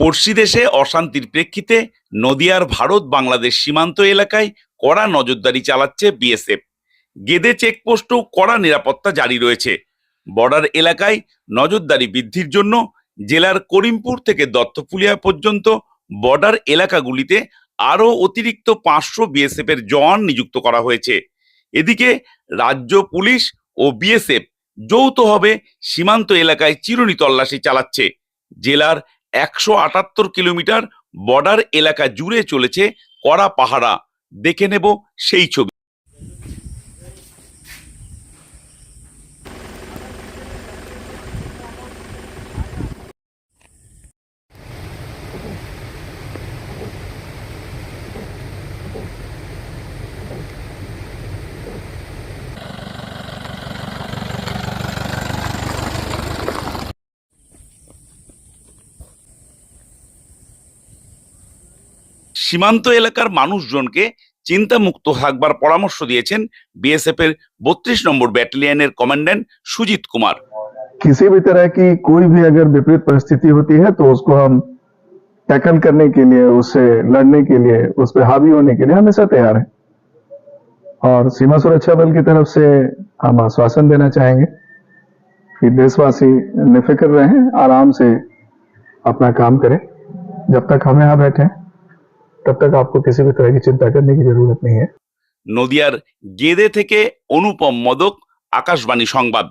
পড়শি দেশে অশান্তির প্রেক্ষিতে নদিয়ার ভারত বাংলাদেশ সীমান্ত এলাকায় কড়া নজরদারি চালাচ্ছে বিএসএফ। গেদে চেকপোস্টেও কড়া নিরাপত্তা জারি রয়েছে। বর্ডার এলাকায় নজরদারি বৃদ্ধির জন্য জেলার করিমপুর থেকে দত্তপুলিয়া পর্যন্ত বর্ডার এলাকাগুলিতে আরও অতিরিক্ত পাঁচশো বিএসএফ এর জওয়ান নিযুক্ত করা হয়েছে। এদিকে রাজ্য পুলিশ ও বিএসএফ যৌথভাবে সীমান্ত এলাকায় চিরুনি তল্লাশি চালাচ্ছে। জেলার একশো আটাত্তর কিলোমিটার বর্ডার এলাকা জুড়ে চলেছে কড়া পাহারা। দেখে নেব সেই ছবি। সীমান্ত এলাকার মানুষজনকে চিন্তামুক্ত থাকবার পরামর্শ দিয়েছেন বিএসএফ এর বত্রিশ নম্বর ব্যাটালিয়নের কমান্ড্যান্ট সুজিত কুমার किसी भी तरह की कोई भी अगर विपरीत परिस्थिति होती है तो उसको हम टैकल करने के लिए उससे लड़ने के लिए उस पर हावी होने के लिए हमेशा तैयार हैं और सीमा सुरक्षा बल की तरफ से हम आश्वासन देना चाहेंगे कि देशवासी निफिक्र रहें आराम से अपना काम करें जब तक हम यहाँ बैठे हैं तब तक आपको किसी भी तरह की चिंता करने की जरूरत नहीं है নদিয়ার গেদে থেকে অনুপম মদক আকাশবাণী সংবাদ